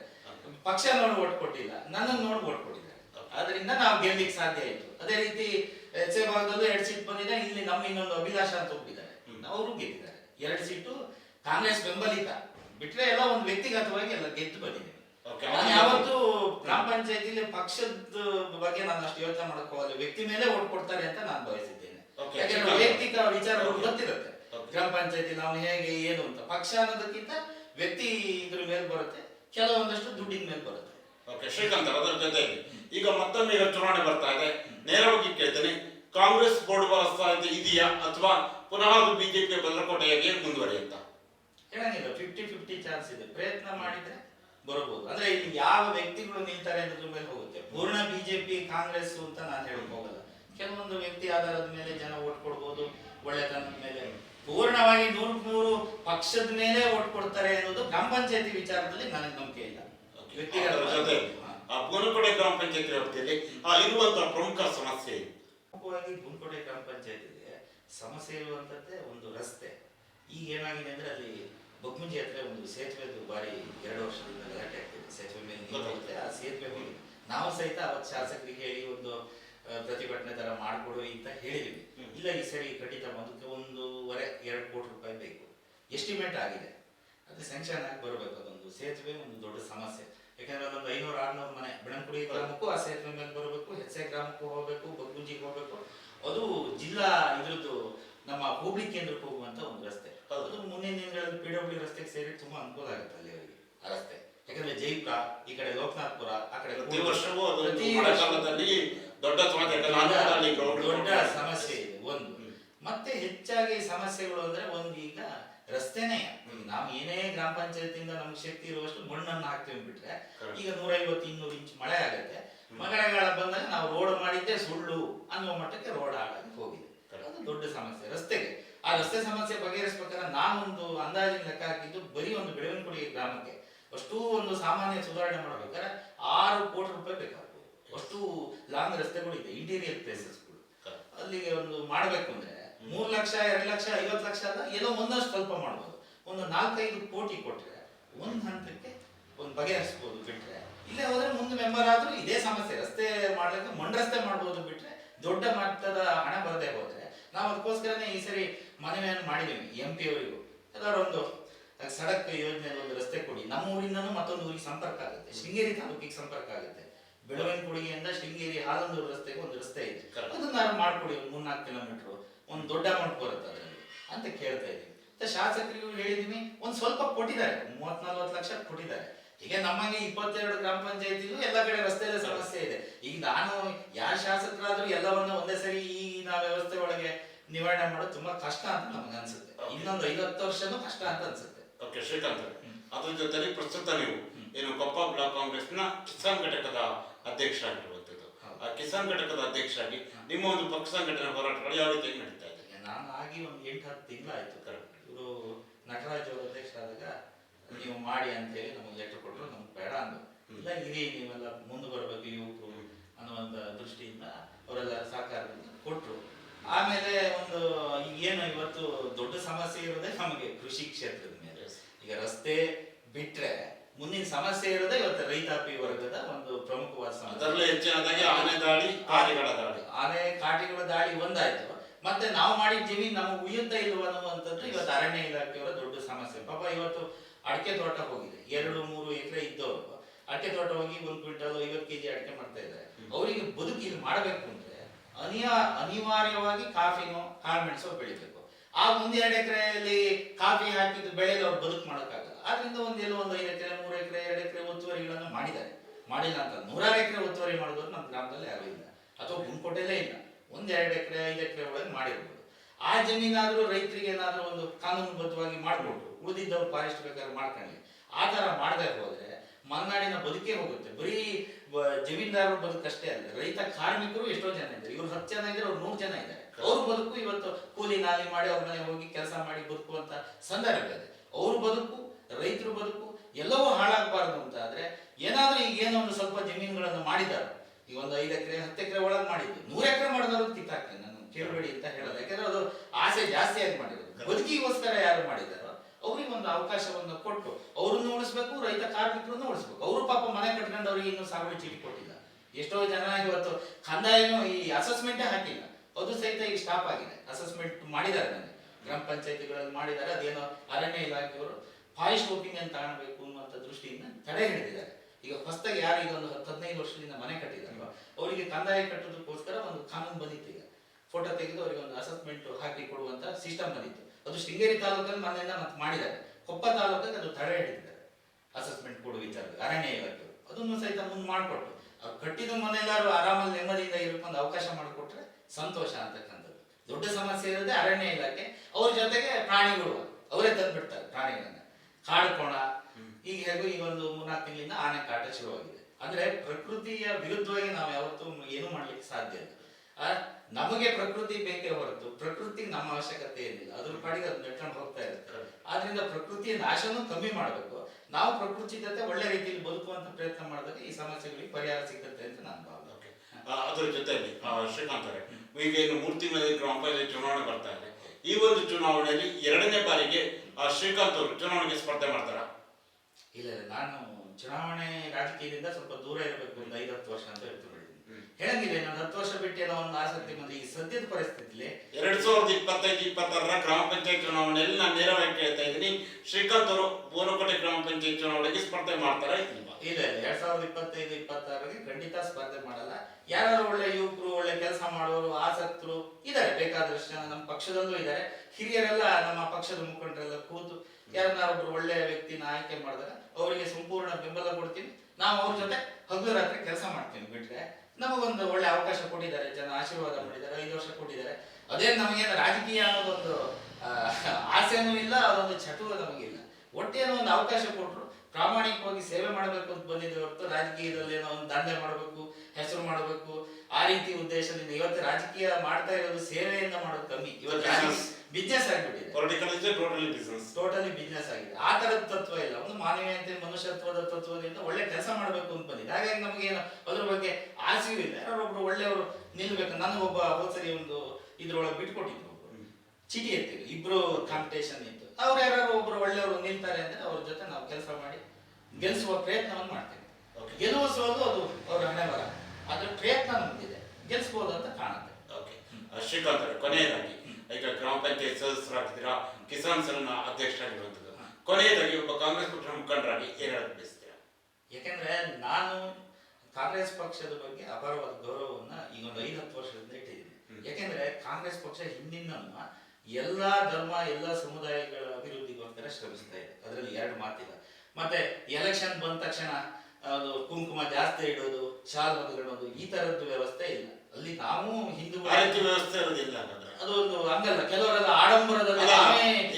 ಪಕ್ಷ ನೋಡಿ ಓಟ್ ಕೊಟ್ಟಿಲ್ಲ ನನ್ನನ್ನು ನೋಡಿ ಓಟ್ ಕೊಟ್ಟಿದ್ದಾರೆ. ಅದರಿಂದ ನಾವು ಗೆಲ್ಲಿಕ್ಕೆ ಸಾಧ್ಯ ಆಯಿತು. ಅದೇ ರೀತಿ ಎಚ್ ಎ ಭಾಗದಲ್ಲೂ ಎರಡು ಸೀಟ್ ಬಂದಿದೆ ಇಲ್ಲಿ ನಮ್ಮ ಇನ್ನೊಂದು ಅಭಿಲಾಷ ಅಂತ ಹೋಗಿದ್ದಾರೆ ಅವರು ಗೆದ್ದಿದ್ದಾರೆ. ಎರಡು ಸೀಟು ಕಾಂಗ್ರೆಸ್ ಬೆಂಬಲಿತ. ಬಿಟ್ರೆ ಎಲ್ಲ ಒಂದು ವ್ಯಕ್ತಿಗತವಾಗಿ ಎಲ್ಲ ಗೆದ್ದು ಬಂದಿದೆ. ನಾನು ಯಾವತ್ತು ಗ್ರಾಮ ಪಂಚಾಯತಿಲಿ ಪಕ್ಷದ ಬಗ್ಗೆ ನಾನು ಅಷ್ಟು ಯೋಚನೆ ಮಾಡಕ್ ಹೋಗಲ್ಲ. ವ್ಯಕ್ತಿ ಮೇಲೆ ಓಟ್ ಕೊಡ್ತಾರೆ ಅಂತ ನಾನು ಬಯಸಿದ್ದೇನೆ. ಯಾಕಂದ್ರೆ ವೈಯಕ್ತಿಕ ವಿಚಾರ. ಗೊತ್ತಿರುತ್ತೆ. ಗ್ರಾಮ ಪಂಚಾಯತಿ ನಾವು ಹೇಗೆ ಏನು ಅಂತ. ಪಕ್ಷ ಅನ್ನೋದಕ್ಕಿಂತ ವ್ಯಕ್ತಿ ಇದ್ರ ಮೇಲೆ ಬರುತ್ತೆ ಕೆಲವೊಂದಷ್ಟು ದುಡ್ಡಿನ ಮೇಲೆ ಬರುತ್ತೆ. ಓಕೆ ಶ್ರೀಕಾಂತ್ ಅದರ ಜೊತೆಯಲ್ಲಿ. ಈಗ ಮತ್ತೊಮ್ಮೆ ಈಗ ಚುನಾವಣೆ ಬರ್ತಾ ಇದೆ. ನೇರವಾಗಿ ಕೇಳ್ತೇನೆ ಕಾಂಗ್ರೆಸ್ ಬೋರ್ಡ್ ಬರೋ ಸಾಧ್ಯತೆ ಇದೆಯಾ ಅಥವಾ ಪುನಃ ಅದು ಬಿಜೆಪಿ ಭದ್ರಕೋಟೆಯಾಗಿ ಮುಂದುವರಿಯುತ್ತಾ? ಹೇಳಂಗಿಲ್ಲ ಫಿಫ್ಟಿ ಫಿಫ್ಟಿ ಚಾನ್ಸ್ ಇದೆ. ಪ್ರಯತ್ನ ಮಾಡಿದ್ರೆ ಬರಬಹುದು. ಅಂದ್ರೆ ಇಲ್ಲಿ ಯಾವ ವ್ಯಕ್ತಿಗಳು ನಿಲ್ತಾರೆ ಅನ್ನೋದ್ರ ಮೇಲೆ ಹೋಗುತ್ತೆ. ಪೂರ್ಣ ಬಿಜೆಪಿ ಕಾಂಗ್ರೆಸ್ ಅಂತ ನಾನು ಹೇಳಕ್ ಹೋಗಲ್ಲ. ಕೆಲವೊಂದು ವ್ಯಕ್ತಿ ಆಧಾರದ ಮೇಲೆ ಜನ ಓಟ್ ಕೊಡ್ಬೋದು ಒಳ್ಳೆತನದ ಮೇಲೆ. ಪೂರ್ಣವಾಗಿ ನೂರ್ ನೂರು ಪಕ್ಷದ ಮೇಲೆ ಓಟ್ ಕೊಡ್ತಾರೆ ಅನ್ನೋದು ಗ್ರಾಮ ಪಂಚಾಯತಿ ವಿಚಾರದಲ್ಲಿ ನನಗೆ ನಂಬಿಕೆ ಇಲ್ಲ. ಆ ಗ್ರಾಮ ಪಂಚಾಯತಿ ವ್ಯಾಪ್ತಿಯಲ್ಲಿ ಆ ಇರುವಂತಹ ಪ್ರಮುಖ ಸಮಸ್ಯೆ ಗುಂಡ್ಕೋಟೆ ಗ್ರಾಮ ಪಂಚಾಯತಿಗೆ ಸಮಸ್ಯೆ ಇರುವಂತದ್ದೇ ಒಂದು ರಸ್ತೆ. ಈಗ ಏನಾಗಿದೆ ಅಂದ್ರೆ ಅಲ್ಲಿ ಬಗ್ಮುಂಜಿ ಹತ್ರ ಒಂದು ಸೇತುವೆ ಬಾರಿ ಎರಡು ವರ್ಷದಿಂದ ಗಲಾಟೆ ಆಗ್ತಿದೆ. ಸೇತುವೆ ಮೇಲೆ ನೀರು ಹೋಗುತ್ತೆ ಆ ಸೇತುವೆ ಮೇಲೆ ನಾವು ಸಹಿತ ಅವತ್ತು ಶಾಸಕರಿಗೆ ಹೇಳಿ ಒಂದು ಪ್ರತಿಭಟನೆ ತರ ಮಾಡ್ಕೊಡು ಅಂತ ಹೇಳಿದ್ವಿ. ಇಲ್ಲ ಈ ಸರಿ ಖಂಡಿತ ಅದಕ್ಕೆ ಒಂದೂವರೆ ಎರಡು ಕೋಟಿ ರೂಪಾಯಿ ಬೇಕು. ಎಸ್ಟಿಮೇಟ್ ಆಗಿದೆ. ಅದು ಸ್ಯಾಂಕ್ಷನ್ ಆಗಿ ಬರಬೇಕು. ಅದೊಂದು ಸೇತುವೆ ಒಂದು ದೊಡ್ಡ ಸಮಸ್ಯೆ. ಯಾಕಂದ್ರೆ ಅದೊಂದು ಐನೂರು ಆರ್ನೂರು ಮನೆ. ಬೆಳಂಕುಡಿ ಗ್ರಾಮಕ್ಕೂ ಆ ಸೇತುವೆ ಮೇಲೆ ಬರಬೇಕು ಹೆಚ್ಚೆ ಗ್ರಾಮಕ್ಕೂ ಹೋಗಬೇಕು ಬಗ್ಗುಂಜಿಗೆ ಹೋಗಬೇಕು. ಅದು ಜಿಲ್ಲಾ ಇದ್ರದ್ದು ನಮ್ಮ ಹೋಬಳಿ ಕೇಂದ್ರಕ್ಕೆ ಹೋಗುವಂತ ಒಂದು ರಸ್ತೆ. ಹೌದು. ಅದು ಮುಂದಿನ ದಿನಗಳಲ್ಲಿ ಪಿ ಡಬ್ಲ್ಯೂ ರಸ್ತೆಗೆ ಸೇರಿ ತುಂಬಾ ಅನುಕೂಲ ಆಗುತ್ತೆ ಅಲ್ಲಿ ಅವರಿಗೆ ಆ ರಸ್ತೆ. ಯಾಕಂದ್ರೆ ಜೈಪುರ ಈ ಕಡೆ ಲೋಕನಾಥ್ಪುರ ಆ ಕಡೆ ಪ್ರತಿ ವರ್ಷವೂ ಅದು ಪ್ರತಿ ಮಳೆಗಾಲದಲ್ಲಿ ದೊಡ್ಡ ಸಮಸ್ಯೆ ದೊಡ್ಡ ಸಮಸ್ಯೆ ಇದೆ ಒಂದು. ಮತ್ತೆ ಹೆಚ್ಚಾಗಿ ಸಮಸ್ಯೆಗಳು ಅಂದ್ರೆ ಒಂದು ಈಗ ರಸ್ತೆನೇ. ನಾವು ಏನೇ ಗ್ರಾಮ ಪಂಚಾಯತಿಯಿಂದ ನಮ್ಗೆ ಶಕ್ತಿ ಇರುವಷ್ಟು ಮಣ್ಣನ್ನು ಹಾಕ್ತೀವಿ ಬಿಟ್ರೆ. ಈಗ ನೂರೈವತ್ತು ಇನ್ನೂರು ಇಂಚ್ ಮಳೆ ಆಗುತ್ತೆ. ಮಳೆಗಾಲ ಬಂದಾಗ ನಾವು ರೋಡ್ ಮಾಡಿದ್ದೆ ಸುಳ್ಳು ಅನ್ನುವ ಮಟ್ಟಕ್ಕೆ ರೋಡ್ ಹಾಳಾಗಿ ಹೋಗಿದೆ. ಅದು ದೊಡ್ಡ ಸಮಸ್ಯೆ ರಸ್ತೆಗೆ. ಆ ರಸ್ತೆ ಸಮಸ್ಯೆ ಬಗೆಹರಿಸಬೇಕಾದ್ರೆ ನಾನೊಂದು ಅಂದಾಜಿನ ಲೆಕ್ಕ ಹಾಕಿದ್ದು ಬರೀ ಒಂದು ಬೆಳವಣಿಗೆ ಗ್ರಾಮಕ್ಕೆ. ಅಷ್ಟೂ ಒಂದು ಸಾಮಾನ್ಯ ಸುಧಾರಣೆ ಮಾಡ್ಬೇಕಾದ್ರೆ ಆರು ಕೋಟಿ ರೂಪಾಯಿ ಬೇಕಾಗ್ಬೋದು. ಅಷ್ಟು ಲಾಂಗ್ ರಸ್ತೆಗಳು ಇದೆ ಇಂಟೀರಿಯರ್ ಪ್ಲೇಸಸ್ಗಳು ಅಲ್ಲಿಗೆ ಒಂದು ಮಾಡಬೇಕು ಅಂದ್ರೆ ಮೂರ್ ಲಕ್ಷ ಎರಡು ಲಕ್ಷ ಐವತ್ತು ಲಕ್ಷ ಅಲ್ಲ ಏನೋ ಒಂದಷ್ಟು ಸ್ವಲ್ಪ ಮಾಡ್ಬೋದು. ಒಂದು ನಾಲ್ಕೈದು ಕೋಟಿ ಕೊಟ್ರೆ ಒಂದು ಹಂತಕ್ಕೆ ಒಂದು ಬಗೆಹರಿಸ್ಬೋದು ಬಿಟ್ರೆ ಇಲ್ಲೇ ಹೋದ್ರೆ ಮುಂದೆ ಮೆಂಬರ್ ಆದ್ರೂ ಇದೇ ಸಮಸ್ಯೆ ರಸ್ತೆ ಮಾಡ್ಲಿಕ್ಕೆ ಮಣ್ಣು ರಸ್ತೆ ಮಾಡ್ಬೋದು ಬಿಟ್ರೆ ದೊಡ್ಡ ಮಟ್ಟದ ಹಣ ಬರದೆ ಹೋದ್ರೆ ನಾವು ಅದಕ್ಕೋಸ್ಕರನೇ ಈ ಸರಿ ಮನವಿಯನ್ನು ಮಾಡಿದ್ದೀವಿ ಎಂ ಪಿ ಅವರಿಗೂ. ಎಲ್ಲರೂ ಒಂದು ಸಡಕ್ ಯೋಜನೆ ಒಂದು ರಸ್ತೆ ಕೊಡಿ. ನಮ್ಮ ಊರಿಂದನೂ ಮತ್ತೊಂದು ಊರಿಗೆ ಸಂಪರ್ಕ ಆಗುತ್ತೆ. ಶೃಂಗೇರಿ ತಾಲೂಕಿಗೆ ಸಂಪರ್ಕ ಆಗುತ್ತೆ. ಬೆಳವಣಿಗೆಯಿಂದ ಶೃಂಗೇರಿ ಹಾಲಂದೂರು ರಸ್ತೆಗೆ ಒಂದು ರಸ್ತೆ ಇದೆ. ಅದನ್ನ ಮಾಡ್ಕೊಡಿ ಒಂದು ಮೂರ್ನಾಲ್ಕು ಕಿಲೋಮೀಟರ್ ಒಂದು ದೊಡ್ಡ ಅಮೌಂಟ್ ಬರುತ್ತೆ ಅದರಲ್ಲಿ ಅಂತ ಕೇಳ್ತಾ ಇದ್ದೀನಿ. ಶಾಸಕರಿಗೂ ಹೇಳಿದೀನಿ ಒಂದು ಸ್ವಲ್ಪ ಕೊಟ್ಟಿದ್ದಾರೆ ಮೂವತ್ ನಲ್ವತ್ತು ಲಕ್ಷ ಕೊಟ್ಟಿದ್ದಾರೆ. ಈಗ ನಮಗೆ ಇಪ್ಪತ್ತೆರಡು ಗ್ರಾಮ ಪಂಚಾಯತಿಗೂ ಎಲ್ಲ ಕಡೆ ರಸ್ತೆಯ ಸಮಸ್ಯೆ ಇದೆ. ಈಗ ನಾನು ಯಾರ ಶಾಸಕರಾದ್ರೂ ಎಲ್ಲವನ್ನ ಒಂದೇ ಸರಿ ಈ ವ್ಯವಸ್ಥೆ ಒಳಗೆ ನಿವಾರಣೆ ಮಾಡೋದು ತುಂಬಾ ಕಷ್ಟ ಅಂತ ನಮ್ಗೆ ಅನ್ಸುತ್ತೆ. ಇನ್ನೊಂದು ಐವತ್ತು ವರ್ಷನೂ ಕಷ್ಟ ಅಂತ ಅನ್ಸುತ್ತೆ. ಓಕೆ ಶ್ರೀಕಾಂತ್. ಅದ್ರ ಜೊತೆಲಿ ಪ್ರಸ್ತುತ ನೀವು ಏನು ಕೊಪ್ಪ ಬ್ಲಾಕ್ ಕಾಂಗ್ರೆಸ್ನ ಕಿಸಾನ್ ಘಟಕದ ಅಧ್ಯಕ್ಷ ಆಗಿರುವಂತದ್ದು ಆ ಕಿಸಾನ್ ಘಟಕದ ಅಧ್ಯಕ್ಷರಾಗಿ ನಿಮ್ಮ ಒಂದು ಪಕ್ಷ ಸಂಘಟನೆ ಹೋರಾಟಗಳು ಯಾವ ರೀತಿಯಾಗಿ ನಡೀತಾ ಇದೆ? ನಾನು ಆಗಿ ಒಂದು ಎಂಟು ಹತ್ತು ತಿಂಗಳಾಯ್ತು. ಕರೆಕ್ಟ್ ಇವರು ನಟರಾಜ್ ಅವರು ಅಧ್ಯಕ್ಷರಾದಾಗ ನೀವು ಮಾಡಿ ಅಂತ ಹೇಳಿ ನಮಗೆ ಲೆಟರ್ ಕೊಟ್ಟರು ನಮ್ಗೆ ಬೇಡ ಅಂದ್ರು. ಇಲ್ಲ ಇರಿ ನೀವೆಲ್ಲ ಮುಂದೆ ಬರಬೇಕು ಯುವಕರು ಅನ್ನುವಂಥ ದೃಷ್ಟಿಯಿಂದ ಅವರೆಲ್ಲ ಸಹಕಾರದಿಂದ ಕೊಟ್ಟರು ಆಮೇಲೆ ಒಂದು ಏನು ಇವತ್ತು ದೊಡ್ಡ ಸಮಸ್ಯೆ ಇರೋದೇ ನಮಗೆ ಕೃಷಿ ಕ್ಷೇತ್ರದ ಮೇಲೆ. ಈಗ ರಸ್ತೆ ಬಿಟ್ರೆ ಮುಂದಿನ ಸಮಸ್ಯೆ ಇರೋದೇ ಇವತ್ತು ರೈತಾಪಿ ವರ್ಗದ ಒಂದು ಪ್ರಮುಖವಾದ ಸಮಸ್ಯೆ. ಹೆಚ್ಚಿನದಾಗಿ ಆನೆ ದಾಳಿ ಕಾಟಿಗಳ ದಾಳಿ. ಆನೆ ಕಾಟಿಗಳ ದಾಳಿ ಒಂದಾಯ್ತು. ಮತ್ತೆ ನಾವು ಮಾಡಿದ ಜಮೀನು ನಮಗೆ ಉಯ್ಯುತ್ತಾ ಇಲ್ವ ಅನ್ನುವಂಥದ್ದು ಇವತ್ತು ಅರಣ್ಯ ಇಲಾಖೆಯವರ ದೊಡ್ಡ ಸಮಸ್ಯೆ. ಪಾಪ ಇವತ್ತು ಅಡಿಕೆ ತೋಟ ಹೋಗಿದೆ. ಎರಡು ಮೂರು ಎಕರೆ ಇದ್ದವರು. ಅಡಿಕೆ ತೋಟ ಹೋಗಿ ಒಂದು ಕ್ವಿಂಟಲ್ ಐವತ್ತು ಕೆಜಿ ಅಡಿಕೆ ಮಾಡ್ತಾ ಇದ್ದಾರೆ. ಅವರಿಗೆ ಬದುಕಿ ಮಾಡಬೇಕು ಅಂದ್ರೆ ಅನಿಯಾ, ಅನಿವಾರ್ಯವಾಗಿ ಕಾಫಿನೋ ಕಾಳುಮೆಣಸು ಬೆಳಿಬೇಕು. ಆ ಒಂದೆರಡು ಎಕರೆಯಲ್ಲಿ ಕಾಫಿ ಹಾಕಿದ್ದು ಬೆಳೆಗೆ ಅವ್ರು ಬದುಕು ಮಾಡೋಕ್ಕಾಗಲ್ಲ. ಆದ್ರಿಂದ ಒಂದೆಲ್ಲ ಒಂದು ಐದು ಎಕರೆ, ಮೂರು ಎಕರೆ, ಎರಡು ಎಕರೆ ಒತ್ತುವರಿಗಳನ್ನು ಮಾಡಿದ್ದಾರೆ. ಮಾಡಿಲ್ಲ ಅಂತ ನೂರಾರು ಎಕರೆ ಒತ್ತುವರಿ ಮಾಡಿದವರು ನಮ್ಮ ಗ್ರಾಮದಲ್ಲಿ ಯಾರು ಇಲ್ಲ. ಅಥವಾ ಗುಂಡ್ಕೋಟೆಲ್ಲೇ ಇಲ್ಲ. ಒಂದೆರಡು ಎಕರೆ, ಐದು ಎಕರೆ ಒಳಗೆ ಮಾಡಿರ್ಬೋದು. ಆ ಜಮೀನಾದರೂ ರೈತರಿಗೆ ಏನಾದರೂ ಒಂದು ಕಾನೂನುಬದ್ಧವಾಗಿ ಮಾಡಿಕೊಟ್ಟು ಉಳಿದಿದ್ದವ್ರು ಫಾರೆಸ್ಟ್ ಬೇಕಾದ್ರೆ ಮಾಡ್ಕೊಳ್ಳಿ. ಆ ಥರ ಮಾಡದೆ ಹೋದ್ರೆ ಮಲೆನಾಡಿನ ಬದುಕೇ ಹೋಗುತ್ತೆ. ಬರೀ ಜಮೀನ್ದಾರರು ಬದುಕಷ್ಟೇ ಅಲ್ಲ ರೈತ ಕಾರ್ಮಿಕರು ಎಷ್ಟೋ ಜನ ಇದ್ದಾರೆ. ಇವ್ರು ಹತ್ತು ಜನ ಇದ್ದಾರೆ ಅವ್ರು ನೂರು ಜನ ಇದ್ದಾರೆ. ಅವ್ರ ಬದುಕು ಇವತ್ತು ಕೂಲಿ ನಾಲಿ ಮಾಡಿ ಅವ್ರ ಮನೆ ಹೋಗಿ ಕೆಲಸ ಮಾಡಿ ಬದುಕುವಂತ ಸಂದರ್ಭ ಇದೆ. ಅವ್ರ ಬದುಕು ರೈತರ ಬದುಕು ಎಲ್ಲವೂ ಹಾಳಾಗಬಾರದು ಅಂತ ಆದ್ರೆ ಏನಾದ್ರೂ ಈಗ ಏನೋ ಒಂದು ಸ್ವಲ್ಪ ಜಮೀನುಗಳನ್ನು ಮಾಡಿದ್ದಾರೆ. ಈ ಒಂದು ಐದು ಎಕರೆ ಹತ್ತು ಎಕರೆ ಒಳಗೆ ಮಾಡಿದ್ದು. ನೂರು ಎಕರೆ ಮಾಡಿದ್ರು ಕಿತ್ತಾಕ್ತೇನೆ ನಾನು ಕೇಳಬೇಡಿ ಅಂತ ಹೇಳೋದು. ಯಾಕಂದ್ರೆ ಅದು ಆಸೆ ಜಾಸ್ತಿಯಾಗಿ ಮಾಡಿರೋದು. ಬದುಕಿಗೋಸ್ಕರ ಯಾರು ಮಾಡಿದಾರೋ ಅವ್ರಿಗೆ ಒಂದು ಅವಕಾಶವನ್ನು ಕೊಟ್ಟು ಅವ್ರನ್ನು ಉಳಿಸ್ಬೇಕು ರೈತ ಕಾರ್ಮಿಕರನ್ನು ಉಳಿಸ್ಬೇಕು ಅವರು ಪಾಪ ಮನೆ ಕಟ್ಕೊಂಡು ಅವ್ರಿಗೆ ಇನ್ನೂ ಸಾಗುವಳಿ ಚೀಟಿ ಕೊಟ್ಟಿಲ್ಲ. ಎಷ್ಟೋ ಜನ ಇವತ್ತು ಕಂದಾಯನೂ ಈ ಅಸೆಸ್ಮೆಂಟೇ ಹಾಕಿಲ್ಲ. ಅದು ಸಹಿತ ಈಗ ಸ್ಟಾಪ್ ಆಗಿದೆ. ಅಸೆಸ್ಮೆಂಟ್ ಮಾಡಿದ್ದಾರೆ ನನಗೆ ಗ್ರಾಮ ಪಂಚಾಯತಿಗಳಲ್ಲಿ ಮಾಡಿದ್ದಾರೆ. ಅದೇನೋ ಅರಣ್ಯ ಇಲಾಖೆಯವರು ಫಾರೆಸ್ಟ್ ಒಪಿನಿಯನ್ ತಗೊಳ್ಬೇಕು ಅನ್ನುವಂಥ ದೃಷ್ಟಿಯಿಂದ ತಡೆ ಹಿಡಿದಿದ್ದಾರೆ. ಈಗ ಹೊಸದಾಗಿ ಯಾರು ಈಗ ಒಂದು ಹತ್ತು ಹದಿನೈದು ವರ್ಷದಿಂದ ಮನೆ ಕಟ್ಟಿದಾರಲ್ವ ಅವರಿಗೆ ಕಂದಾಯ ಕಟ್ಟೋದಕ್ಕೋಸ್ಕರ ಒಂದು ಕಾನೂನು ಬಂದಿತ್ತು ಈಗ. ಫೋಟೋ ತೆಗೆದು ಅವರಿಗೆ ಒಂದು ಅಸೆಸ್ಮೆಂಟ್ ಹಾಕಿ ಕೊಡುವಂತ ಸಿಸ್ಟಮ್ ಬಂದಿತ್ತು. ಅದು ಶೃಂಗೇರಿ ತಾಲೂಕಲ್ಲಿ ಮನೆಯಿಂದ ಮತ್ತೆ ಮಾಡಿದ್ದಾರೆ. ಕೊಪ್ಪ ತಾಲೂಕಲ್ಲಿ ಅದು ತಡೆ ಹಿಡಿದಿದ್ದಾರೆ. ಅಸೆಸ್ಮೆಂಟ್ ಕೊಡುವ ವಿಚಾರದಲ್ಲಿ, ಅರಣ್ಯ ಇಲಾಖೆ ಅದನ್ನು ಸಹಿತ ಮುಂದೆ ಮಾಡಿಕೊಟ್ಟು ಅವ್ರು ಕಟ್ಟಿದ ಮನೆಯಲ್ಲಾರು ಆರಾಮಲ್ಲಿ ನೆಮ್ಮದಿಯಿಂದ ಇರ್ಕೊಂಡು ಅವಕಾಶ ಮಾಡಿಕೊಟ್ರೆ ಸಂತೋಷ ಅಂತಕ್ಕಂಥದ್ದು. ದೊಡ್ಡ ಸಮಸ್ಯೆ ಇರೋದೇ ಅರಣ್ಯ ಇಲಾಖೆ. ಅವ್ರ ಜೊತೆಗೆ ಪ್ರಾಣಿಗಳು. ಅವರೇ ತಂದ್ಬಿಡ್ತಾರೆ ಪ್ರಾಣಿಗಳನ್ನ. ಕಾಡ್ಕೋಣ ಈಗ ಹೇಗೂ ಈಗ ಒಂದು ಮೂರ್ನಾಲ್ಕು ತಿಂಗಳಿಂದ ಆನೆ ಕಾಟ ಶುರುವಾಗಿದೆ. ಅಂದ್ರೆ ಪ್ರಕೃತಿಯ ವಿರುದ್ಧವಾಗಿ ನಾವು ಯಾವತ್ತೂ ಏನು ಮಾಡ್ಲಿಕ್ಕೆ ಸಾಧ್ಯ ಇಲ್ಲ. ನಮಗೆ ಪ್ರಕೃತಿ ಬೇಕೇ ಹೊರತು ಪ್ರಕೃತಿ ನಮ್ಮ ಅವಶ್ಯಕತೆ ಏನಿಲ್ಲ. ಅದ್ರ ಪಾಡಿಗೆ ಅದು ನೆಟ್ಕೊಂಡು ಹೋಗ್ತಾ ಇರುತ್ತೆ. ಆದ್ರಿಂದ ಪ್ರಕೃತಿಯ ನಾಶನೂ ಕಮ್ಮಿ ಮಾಡಬೇಕು. ನಾವು ಪ್ರಕೃತಿ ಜೊತೆ ಒಳ್ಳೆ ರೀತಿಯಲ್ಲಿ ಬದುಕುವಂತ ಪ್ರಯತ್ನ ಮಾಡಿದಾಗ ಈ ಸಮಸ್ಯೆಗಳಿಗೆ ಪರಿಹಾರ ಸಿಗುತ್ತೆ ಅಂತ ನಾನು ಭಾವನೆ ಅದರ ಜೊತೆಯಲ್ಲಿ ಶ್ರೀಕಾಂತ್ ಅವರೇ ಈಗ ಏನು ಮೂರು ತಿಂಗಳಲ್ಲಿ ಗ್ರಾಮ ಪಂಚಾಯತ್ ಚುನಾವಣೆ ಬರ್ತಾ ಇದೆ. ಈ ಒಂದು ಚುನಾವಣೆಯಲ್ಲಿ ಎರಡನೇ ಬಾರಿಗೆ ಶ್ರೀಕಾಂತ್ ಅವರು ಚುನಾವಣೆಗೆ ಸ್ಪರ್ಧೆ ಮಾಡ್ತಾರ? ಇಲ್ಲ ಇಲ್ಲ, ನಾನು ಚುನಾವಣೆ ರಾಜಕೀಯದಿಂದ ಸ್ವಲ್ಪ ದೂರ ಇರಬೇಕು ಒಂದು ಐದು ಹತ್ತು ವರ್ಷ ಅಂತ ಹೇಳ್ತೀನಿ. ಹೇಳಂಗಿಲ್ಲ ನಾನು ಹತ್ತು ವರ್ಷ ಬಿಟ್ಟು ಏನೋ ಒಂದು ಆಸಕ್ತಿ ಬಂದು ಈ ಸದ್ಯದ ಪರಿಸ್ಥಿತಿಲಿ ಎರಡ್ ಸಾವಿರದ ಇಪ್ಪತ್ತೈದು ಇಪ್ಪತ್ತಾರರ ಗ್ರಾಮ ಪಂಚಾಯತ್ ಚುನಾವಣೆಯಲ್ಲಿ ನಾನು ನೇರವಾಗಿ ಕೇಳ್ತಾ ಇದ್ದೀನಿ. ಶ್ರೀಕಾಂತ್ ಅವರು ಬೋನಕೋಟೆ ಗ್ರಾಮ ಪಂಚಾಯತ್ ಚುನಾವಣೆಗೆ ಸ್ಪರ್ಧೆ ಮಾಡ್ತಾರೆ ಇಲ್ಲ ಎರಡ್ ಸಾವಿರದ ಇಪ್ಪತ್ತೈದು ಇಪ್ಪತ್ತಾರರಿಗೆ ಖಂಡಿತ ಸ್ಪರ್ಧೆ ಮಾಡಲ್ಲ. ಯಾರು ಒಳ್ಳೆ ಯುವಕರು ಒಳ್ಳೆ ಕೆಲಸ ಮಾಡೋರು ಆಸಕ್ತರು ಇದ್ದಾರೆ. ಬೇಕಾದಷ್ಟು ಜನ ನಮ್ಮ ಪಕ್ಷದಲ್ಲೂ ಇದಾರೆ ಹಿರಿಯರೆಲ್ಲ ನಮ್ಮ ಪಕ್ಷದ ಮುಖಂಡರೆಲ್ಲ ಕೂತು ಯಾರನ್ನಾರೊಬ್ರು ಒಳ್ಳೆ ವ್ಯಕ್ತಿನ ಆಯ್ಕೆ ಮಾಡಿದಾಗ ಅವರಿಗೆ ಸಂಪೂರ್ಣ ಬೆಂಬಲ ಕೊಡ್ತೀನಿ. ನಾವು ಅವ್ರ ಜೊತೆ ಹಗಲು ರಾತ್ರಿ ಕೆಲಸ ಮಾಡ್ತೀನಿ ಬಿಟ್ರೆ. ನಮಗೊಂದು ಒಳ್ಳೆ ಅವಕಾಶ ಕೊಟ್ಟಿದ್ದಾರೆ, ಜನ ಆಶೀರ್ವಾದ ಮಾಡಿದ್ದಾರೆ ಐದು ವರ್ಷ ಕೊಟ್ಟಿದ್ದಾರೆ. ಅದೇ ನಮಗೇನು ರಾಜಕೀಯ ಅನ್ನೋದೊಂದು ಆಸೆನೂ ಇಲ್ಲ, ಅದೊಂದು ಚಟುವ ನಮಗಿಲ್ಲ. ಒಟ್ಟೇನೋ ಒಂದು ಅವಕಾಶ ಕೊಟ್ಟರು ಪ್ರಾಮಾಣಿಕವಾಗಿ ಸೇವೆ ಮಾಡಬೇಕು ಅಂತ ಬಂದಿದ್ದೆ ಹೊರತು ರಾಜಕೀಯದಲ್ಲಿ ಏನೋ ಒಂದು ದಂಡೆ ಮಾಡಬೇಕು ಹೆಸರು ಮಾಡಬೇಕು. ಆ ರೀತಿ ಉದ್ದೇಶದಿಂದ ಇವತ್ತು ರಾಜಕೀಯ ಮಾಡ್ತಾ ಇರೋದು ಸೇವೆಯಿಂದ ಮಾಡೋದು ಕಮ್ಮಿ. ಇವತ್ತು ಬಿಸ್ನೆಸ್ ಆಗಿಬಿಟ್ಟಿದೆ. ಟೋಟಲಿ ಬಿಸ್ನೆಸ್ ಆಗಿದೆ. ಆ ತರದ ತತ್ವ ಇಲ್ಲ. ಒಂದು ಮಾನವೀಯತೆ ಮನುಷ್ಯತ್ವದ ತತ್ವದಿಂದ ಒಳ್ಳೆ ಕೆಲಸ ಮಾಡಬೇಕು ಅಂತ ಬಂದಿದೆ. ಹಾಗಾಗಿ ನಮಗೇನು ಅದ್ರ ಬಗ್ಗೆ ಆಸೆಯೂ ಇಲ್ಲ. ಯಾರೊಬ್ರು ಒಳ್ಳೆಯವರು ನಿಲ್ಬೇಕು. ಒಬ್ಬ ಹೋದ್ಸರಿ ಒಂದು ಇದ್ರೊಳಗೆ ಬಿಟ್ಕೊಟ್ಟಿದ್ರು ಚಿಟಿ ಚೀಟಿ ಎತ್ತಿದ್ರು ಇಬ್ರು ಕಾಂಪಿಟೇಷನ್ ಇತ್ತು. ಅವ್ರು ಯಾರು ಒಬ್ರು ಒಳ್ಳೆಯವರು ನಿಲ್ತಾರೆ ಅಂದ್ರೆ ಅವ್ರ ಜೊತೆ ನಾವು ಕೆಲಸ ಮಾಡಿ ಗೆಲ್ಲಿಸುವ ಪ್ರಯತ್ನವನ್ನು ಮಾಡ್ತೇವೆ. ಗೆಲ್ಲುವ ಸೋದು ಸೋಲು ಅದು ಅವ್ರ ಹಣೆ ಬರ ಅದ್ರ ಪ್ರಯತ್ನ ನಮ್ದಿದೆ ಗೆಲ್ಸ್ಬೋದು ಅಂತ ಕಾಣುತ್ತೆ. ಓಕೆ ಶ್ರೀಕಾಂತ್ ಅವರು ಕೊನೆಯದಾಗಿ ಈಗ ಗ್ರಾಮ ಪಂಚಾಯತ್ ಸದಸ್ಯರಾಗಿದ್ದೀರಾ ಕಿಸಾನ್ ಸೆಲ್ನ ಅಧ್ಯಕ್ಷರಾಗಿರುವಂಥದ್ದು. ಕೊನೆಯದಾಗಿ ಒಬ್ಬ ಕಾಂಗ್ರೆಸ್ ಪಕ್ಷದ ಮುಖಂಡರಾಗಿ ಏನ್ ಹೇಳಕ್ ಬಯಸ್ತೀರಾ? ಯಾಕಂದ್ರೆ ನಾನು ಕಾಂಗ್ರೆಸ್ ಪಕ್ಷದ ಬಗ್ಗೆ ಅಪಾರವಾದ ಗೌರವವನ್ನು ಈಗ ಒಂದು ಐದು ಹತ್ತು ವರ್ಷದಿಂದ ಇಟ್ಟಿದ್ದೀನಿ. ಯಾಕೆಂದ್ರೆ ಕಾಂಗ್ರೆಸ್ ಪಕ್ಷ ಹಿಂದಿನ ಎಲ್ಲಾ ಧರ್ಮ ಎಲ್ಲಾ ಸಮುದಾಯಗಳ ಅಭಿವೃದ್ಧಿಗೋಸ್ಕರ ಶ್ರಮಿಸ್ತಾ ಇದೆ. ಅದರಲ್ಲಿ ಎರಡು ಮಾತಿಲ್ಲ. ಮತ್ತೆ ಎಲೆಕ್ಷನ್ ಬಂದ ತಕ್ಷಣ ಅದು ಕುಂಕುಮ ಜಾಸ್ತಿ ಇಡೋದು ಶಾಲ್ ಮತಗಳೋದು ಈ ತರದ್ದು ವ್ಯವಸ್ಥೆ ಇಲ್ಲ. ಅಲ್ಲಿ ನಾವು ಹಿಂದೂ ವ್ಯವಸ್ಥೆ ಇರೋದಿಲ್ಲ ಅದು ಒಂದು ಹಂಗಲ್ಲ. ಕೆಲವರೆಲ್ಲ ಆಡಂಬರದ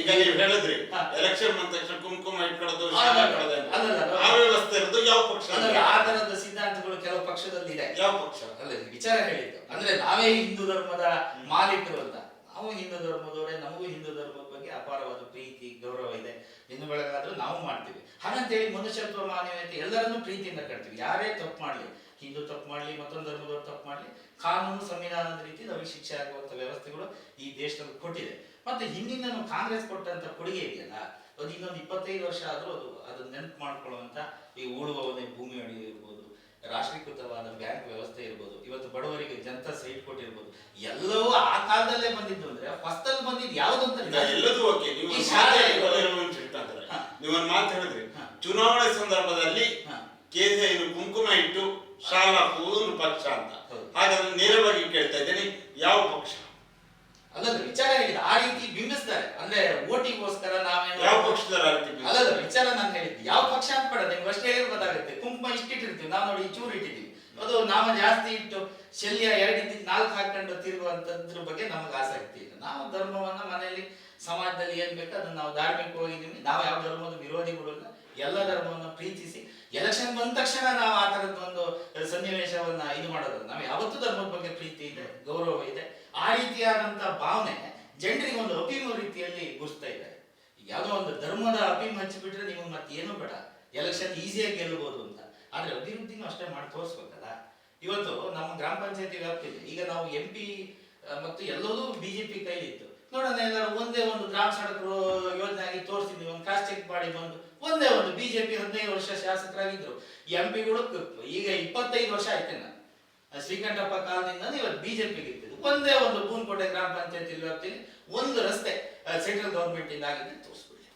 ಈಗ ನೀವು ಹೇಳಿದ್ರಿ. ಎಲೆಕ್ಷನ್ ಬಂದ ತಕ್ಷಣ ಕುಂಕುಮ ಇಟ್ಕೊಳ್ಳೋದು. ಆ ವ್ಯವಸ್ಥೆ ಇರೋದು ಯಾವ ಪಕ್ಷ? ಆ ತರದ ಸಿದ್ಧಾಂತಗಳು ಕೆಲವು ಪಕ್ಷದಲ್ಲಿ ಇದೆ ಯಾವ ಪಕ್ಷ? ಅಲ್ಲ ವಿಚಾರ ಹೇಳಿದ್ದು. ಅಂದ್ರೆ ನಾವೇ ಹಿಂದೂ ಧರ್ಮದ ಮಾಲೀಕರು ಅಂತ. ನಾವು ಹಿಂದೂ ಧರ್ಮದವರೇ, ನಮಗೂ ಹಿಂದೂ ಧರ್ಮದ ಬಗ್ಗೆ ಅಪಾರವಾದ ಪ್ರೀತಿ, ಗೌರವ ಇದೆ. ಇನ್ನು ಬೆಳಗಾದ್ರೂ ನಾವು ಮಾಡ್ತೀವಿ. ಹಾಗಂತೇಳಿ ಮನುಷ್ಯತ್ವ ಮಾನವೀಯತೆ ಎಲ್ಲರನ್ನೂ ಪ್ರೀತಿಯಿಂದ ಕಟ್ತೀವಿ. ಯಾರೇ ತಪ್ಪು ಮಾಡಲಿ, ಹಿಂದೂ ತಪ್ಪು ಮಾಡಲಿ, ಮತ್ತೊಂದು ಧರ್ಮದವರು ತಪ್ಪು ಮಾಡಲಿ, ಕಾನೂನು ಸಂವಿಧಾನದ ರೀತಿ ನಮಗೆ ಶಿಕ್ಷೆ ಆಗುವಂಥ ವ್ಯವಸ್ಥೆಗಳು ಈ ದೇಶದಲ್ಲಿ ಕೊಟ್ಟಿದೆ. ಮತ್ತೆ ಹಿಂದಿನ ಕಾಂಗ್ರೆಸ್ ಕೊಟ್ಟಂತ ಕೊಡುಗೆ ಇದೆಯಲ್ಲ, ಅದು ಇನ್ನೊಂದು ಇಪ್ಪತ್ತೈದು ವರ್ಷ ಆದ್ರೂ ಅದು, ಅದನ್ನ ನೆನಪು ಮಾಡ್ಕೊಳ್ಳುವಂತ ಈ ಉಳುವ ಭೂಮಿ ಅಡಿ ಇರ್ಬೋದು ರಾಷ್ಟ್ರೀಕೃತವಾದ ಬ್ಯಾಂಕ್ ವ್ಯವಸ್ಥೆ ಇರ್ಬೋದು ಇವತ್ತು ಬಡವರಿಗೆ ಜನತಾ ಸೈಟ್ ಕೊಟ್ಟಿರ್ಬೋದು ಎಲ್ಲವೂ ಆ ಕಾಲದಲ್ಲೇ ಬಂದಿದ್ದು ಅಂದ್ರೆ ಹೊಸದಲ್ಲಿ ಬಂದಿದ್ದು ಯಾವ್ದು ಅಂತ ಎಲ್ಲದೂ ಓಕೆ ನೀವು ಶಾಲೆ ಮಾತು ಹೇಳಿದ್ರೆ ಹೇಳ್ತಾರೆ. ನೀವು ಒಂದು ಮಾತು ಹೇಳಿದ್ರಿ ಹಾ. ಚುನಾವಣೆ ಸಂದರ್ಭದಲ್ಲಿ. ಕೇಸರಿಯನ್ನು ಕುಂಕುಮ ಇಟ್ಟು ಶಾಲಾ ಪೂರ್ಣ ಪಕ್ಷ ಅಂತ. ಹಾಗಾದ್ರೆ ನೇರವಾಗಿ ಕೇಳ್ತಾ ಇದ್ದೇನೆ ಯಾವ ಪಕ್ಷ ಅಲ್ಲದ ವಿಚಾರ ಹೇಳಿದ ಆ ರೀತಿ ಬಿಂಬಿಸ್ತಾರೆ. ಅಂದ್ರೆ ಓಟಿಗೋಸ್ಕರ ನಾವೇನು ಯಾವ ರೀತಿ ಅಲ್ಲದ ವಿಚಾರ ನಾನು ಹೇಳಿದ್ದು ಯಾವ ಪಕ್ಷ ಅಂತ ಬೇಡ ನಿಮ್ಗೆ ಅಷ್ಟೇ ಗೊತ್ತಾಗುತ್ತೆ. ಕುಂಕುಮ ಇಷ್ಟಿಟ್ಟಿರ್ತೀವಿ ನಾವು ನೋಡಿ ಚೂರು ಇಟ್ಟಿದ್ದೀವಿ. ಅದು ನಾಮ ಜಾಸ್ತಿ ಇಟ್ಟು ಶಲ್ಯ ಎರಡು ಇದ್ದಿದ್ದು ನಾಲ್ಕು ಹಾಕೊಂಡು ತಿರುಗುವಂತದ್ರ ಬಗ್ಗೆ ನಮಗೆ ಆಸಕ್ತಿ ಇಲ್ಲ. ನಾವು ಧರ್ಮವನ್ನ ಮನೆಯಲ್ಲಿ ಸಮಾಜದಲ್ಲಿ ಏನ್ ಬೇಕು ಅದನ್ನ ನಾವು ಧಾರ್ಮಿಕವಾಗಿದ್ದೀವಿ ನಾವು ಯಾವ ಧರ್ಮದ ವಿರೋಧಿ ಇಲ್ಲ ಎಲ್ಲ ಧರ್ಮವನ್ನು ಪ್ರೀತಿಸಿ ಎಲೆಕ್ಷನ್ ಬಂದ ತಕ್ಷಣ ನಾವು ಆ ತರದ ಒಂದು ಸನ್ನಿವೇಶವನ್ನ ಇದು ಮಾಡೋದು. ನಾವು ಯಾವತ್ತೂ ಧರ್ಮದ ಬಗ್ಗೆ ಪ್ರೀತಿ ಇದೆ ಗೌರವ ಇದೆ. ಆ ರೀತಿಯಾದಂಥ ಭಾವನೆ ಜನರಿಗೆ ಒಂದು ಅಪೀಮ ರೀತಿಯಲ್ಲಿ ಗುರುಸ್ತಾ ಈಗ ಯಾವುದೋ ಒಂದು ಧರ್ಮದ ಅಪೀಮ್ ಹಚ್ಚಿಬಿಟ್ರೆ ನೀವು ಮತ್ತೆ ಏನು ಬೇಡ ಎಲೆಕ್ಷನ್ ಈಸಿಯಾಗಿ ಗೆಲ್ಲಬಹುದು ಅಂತ. ಆದ್ರೆ ಅಭಿವೃದ್ಧಿನೂ ಅಷ್ಟೇ ಮಾಡಿ ತೋರಿಸ್ಬೇಕಲ್ಲ. ಇವತ್ತು ನಮ್ಮ ಗ್ರಾಮ ಪಂಚಾಯತಿ ವ್ಯಾಪ್ತಿಯಲ್ಲಿ ಈಗ ನಾವು ಎಂ ಪಿ ಮತ್ತು ಎಲ್ಲದೂ ಬಿಜೆಪಿ ಕೈಲಿತ್ತು. ನೋಡೋಣ ಎಲ್ಲ ಒಂದೇ ಒಂದು ಗ್ರಾಮ ಸಡಕರು ಯೋಜನೆ ಆಗಿ ತೋರಿಸಿದ್ವಿ. ಒಂದು ಕಾಸ್ಟ್ ಚೆಕ್ ಮಾಡಿ ಬಂದು ಒಂದೇ ಒಂದು ಬಿಜೆಪಿ ಹದಿನೈದು ವರ್ಷ ಶಾಸಕರಾಗಿದ್ರು. ಎಂ ಪಿಗಳು ಈಗ ಇಪ್ಪತ್ತೈದು ವರ್ಷ ಆಯ್ತೇನ. ಶ್ರೀಕಂಠಪ್ಪ ಕಾಲದಿಂದ ಇವತ್ತು ಬಿಜೆಪಿಗೆ ಒಂದೇ ಒಂದು ಬೂನ್ಕೋಟೆ ಗ್ರಾಮ ಪಂಚಾಯತಿ ವ್ಯಾಪ್ತಿಯಲ್ಲಿ ಒಂದು ರಸ್ತೆ ಸೆಂಟ್ರಲ್ ಗೌರ್ಮೆಂಟ್ ಇಂದ ಆಗಿದೆ ತೋರಿಸ್ಬಿಡಿ.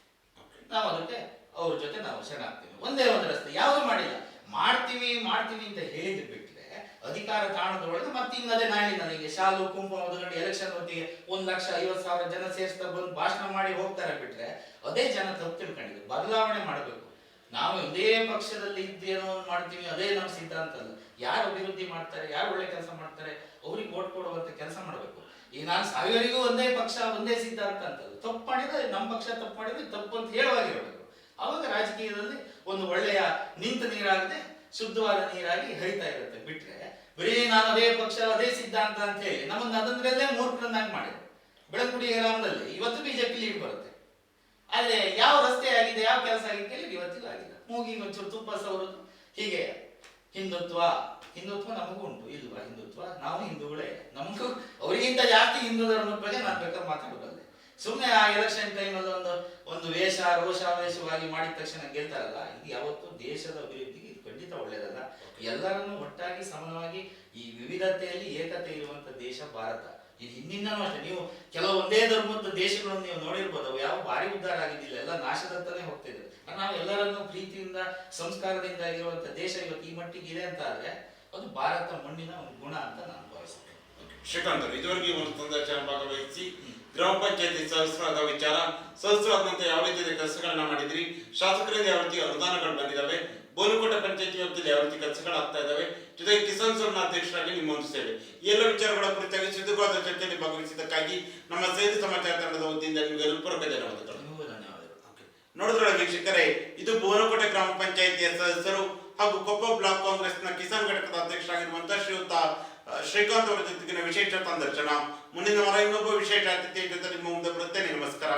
ನಾವು ಅದಕ್ಕೆ ಅವ್ರ ಜೊತೆ ನಾವು ಶರಣಾಗ್ತೀವಿ. ಒಂದೇ ಒಂದು ರಸ್ತೆ ಯಾವುದು ಮಾಡಿಲ್ಲ. ಮಾಡ್ತೀವಿ ಮಾಡ್ತೀವಿ ಅಂತ ಹೇಳಿದ್ ಬಿಟ್ರೆ ಅಧಿಕಾರ ತಾಣದೊಳಗೆ ಮತ್ತೆ ಇನ್ನದೇ ನಾಳೆ ನನಗೆ ಶಾಲು ಕುಂಭ ಮೊದಲುಗಡೆ ಎಲೆಕ್ಷನ್ ಹೊತ್ತಿಗೆ ಒಂದ್ ಲಕ್ಷ ಐವತ್ ಸಾವಿರ ಜನ ಸೇರಿಸ್ತಾ ಬಂದು ಭಾಷಣ ಮಾಡಿ ಹೋಗ್ತಾರೆ ಬಿಟ್ರೆ ಅದೇ ಜನ ತಪ್ಪು ತಿಳ್ಕೊಂಡಿದ್ರು. ಬದಲಾವಣೆ ಮಾಡಬೇಕು. ನಾವು ಒಂದೇ ಪಕ್ಷದಲ್ಲಿ ಇದ್ದೇನೋ ಮಾಡ್ತೀವಿ, ಅದೇ ನಮ್ಮ ಸಿದ್ಧಾಂತ ಅಲ್ಲ ಯಾರು ಅಭಿವೃದ್ಧಿ ಮಾಡ್ತಾರೆ, ಯಾರು ಒಳ್ಳೆ ಕೆಲಸ ಮಾಡ್ತಾರೆ, ಅವ್ರಿಗೆ ಓಟ್ ಕೊಡುವಂತ ಕೆಲಸ ಮಾಡಬೇಕು. ಈಗ ನಾನು ಸಾವಿರಿಗೂ ಒಂದೇ ಪಕ್ಷ, ಒಂದೇ ಸಿದ್ಧಾಂತ ಅಂತಲ್ಲ ತಪ್ಪು ಮಾಡಿದ್ರೆ ನಮ್ಮ ಪಕ್ಷ ತಪ್ಪು ಮಾಡಿದ್ರೆ ತಪ್ಪು ಅಂತ ಹೇಳುವಾಗಿರಬೇಕು. ಅವಾಗ ರಾಜಕೀಯದಲ್ಲಿ ಒಂದು ಒಳ್ಳೆಯ ನಿಂತ ನೀರಾಗದೆ, ಶುದ್ಧವಾದ ನೀರಾಗಿ ಹರಿತಾ ಇರುತ್ತೆ. ಬಿಟ್ರೆ ಬರೀ ನಾನು ಅದೇ ಪಕ್ಷ, ಅದೇ ಸಿದ್ಧಾಂತ ಅಂತ ಹೇಳಿ ನಮ್ಮನ್ನು ಅದನ್ನೆಲ್ಲೇ ಮೂರ್ಖರನ್ನಾಗಿ ಮಾಡಿದ್ರು. ಬೆಳಕುಡಿ ಗ್ರಾಮದಲ್ಲಿ ಇವತ್ತು ಬಿಜೆಪಿ ಲೀಡ್ ಬರುತ್ತೆ. ಆದ್ರೆ ಯಾವ ರಸ್ತೆ ಆಗಿದೆ, ಯಾವ ಕೆಲಸ ಆಗಿದೆ ಕೇಳಿ ಇವತ್ತಿಗೂ ಆಗಿಲ್ಲ. ಮೂಗಿಗೆ ಒಂಚೂರು ತುಪ್ಪ ಸವರುದು. ಹೀಗೆ ಹಿಂದುತ್ವ ಹಿಂದುತ್ವ ನಮಗೂ ಉಂಟು. ಇಲ್ವಾ ಹಿಂದುತ್ವ? ನಾವು ಹಿಂದೂಗಳೇ. ನಮಗೂ ಅವರಿಗಿಂತ ಜಾಸ್ತಿ ಹಿಂದೂ ಧರ್ಮದ ಬಗ್ಗೆ ನಾನು ಬೇಕಾದ್ರೆ ಮಾತಾಡಬಲ್ಲೆ ಸುಮ್ಮನೆ ಆ ಎಲೆಕ್ಷನ್ ಟೈಮಲ್ಲಿ ಒಂದು ಒಂದು ವೇಷ, ರೋಷಾವೇಶವಾಗಿ ಮಾಡಿದ ತಕ್ಷಣ ಗೆಲ್ತಾರಲ್ಲ, ಇದು ಯಾವತ್ತೂ ದೇಶದ ಅಭಿವೃದ್ಧಿಗೆ ಇದು ಖಂಡಿತ ಒಳ್ಳೆಯದಲ್ಲ ಎಲ್ಲರನ್ನು ಒಟ್ಟಾಗಿ ಸಮನವಾಗಿ ಈ ವಿವಿಧತೆಯಲ್ಲಿ ಏಕತೆ ಇರುವಂತ ದೇಶ ಭಾರತ. ಇದು ಹಿಂದಿನೂ ಅಷ್ಟೇ ನೀವು ಕೆಲವು ಒಂದೇ ಧರ್ಮದ ದೇಶಗಳನ್ನು ನೀವು ನೋಡಿರ್ಬೋದು ಅವು ಯಾವ ಭಾರಿ ಉದ್ಧಾರ ಆಗಿದ್ದಿಲ್ಲ ಎಲ್ಲ ನಾಶದಂತಾನೆ ಹೋಗ್ತಿದ್ರು ನಾವು ಎಲ್ಲರನ್ನು ಪ್ರೀತಿಯಿಂದ ಸಂಸ್ಕಾರದಿಂದ ಇರುವಂತ ದೇಶ ಇವತ್ತು ಈ ಮಟ್ಟಿಗೆ ಇದೆ ಅಂತ ಆದ್ರೆ ಅದು ಭಾರತ ಮಣ್ಣಿನ ಒಂದು ಗುಣ ಅಂತ ನಾನು ಭಾವಿಸ್ತೇನೆ ಶ್ರೀಕಾಂತ್ ಇದುವರೆಗೆ ಒಂದು ತೊಂದರೆ ಭಾಗವಹಿಸಿ ಗ್ರಾಮ ಪಂಚಾಯತಿ ಸದಸ್ಯರಾದ ವಿಚಾರ, ಸದಸ್ಯರಾದಂತೆ ಯಾವ ರೀತಿಯ ಕೆಲಸಗಳನ್ನ ಮಾಡಿದ್ರಿ? ಶಾಸಕರಿಂದ ಯಾವ ರೀತಿ ಅನುದಾನಗಳು ಬಂದಿದ್ದಾವೆ ಬೋಲುಕೋಟೆ ಪಂಚಾಯತಿ ವ್ಯಾಪ್ತಿಯಲ್ಲಿ ಯಾವ ರೀತಿ ಕೆಲಸಗಳು ಆಗ್ತಾ ಇದಾವೆ? ಜೊತೆಗೆ ಕಿಸಾನ್ ಸಭಾ ಅಧ್ಯಕ್ಷರಾಗಿ ನಿಮ್ಮ ಒಂದು ಸೇವೆ. ಎಲ್ಲ ವಿಚಾರಗಳ ಕುರಿತಾಗಿ ಸಿದ್ಧವಾದ ಚರ್ಚೆಯಲ್ಲಿ ಭಾಗವಹಿಸಿದ್ದಕ್ಕಾಗಿ ನಮ್ಮ ಸೇತು ಸಮಾಚಾರ ತಂಡದ ವತಿಯಿಂದ ನಿಮಗೆ ಹೃತ್ಪೂರ್ವಕ ಧನ್ಯವಾದಗಳು. ನೋಡಿದ್ರೆ ವೀಕ್ಷಕರೇ, ಇದು ಬೋನಕೋಟೆ ಗ್ರಾಮ ಪಂಚಾಯಿತಿಯ ಸದಸ್ಯರು ಹಾಗೂ ಕೊಪ್ಪ ಬ್ಲಾಕ್ ಕಾಂಗ್ರೆಸ್ನ ಕಿಸಾನ್ ಘಟಕದ ಅಧ್ಯಕ್ಷರಾಗಿರುವಂತಹ ಶ್ರೀಯುತ ಶ್ರೀಕಾಂತ್ ಅವರ ಜೊತೆಗಿನ ವಿಶೇಷ ಸಂದರ್ಶನ ಮುಂದಿನ ವಾರ ಇನ್ನೊಬ್ಬ ವಿಶೇಷ ಅತಿಥಿಯ ಜೊತೆ ನಿಮ್ಮ ಮುಂದೆ ಬರುತ್ತೇನೆ ನಮಸ್ಕಾರ.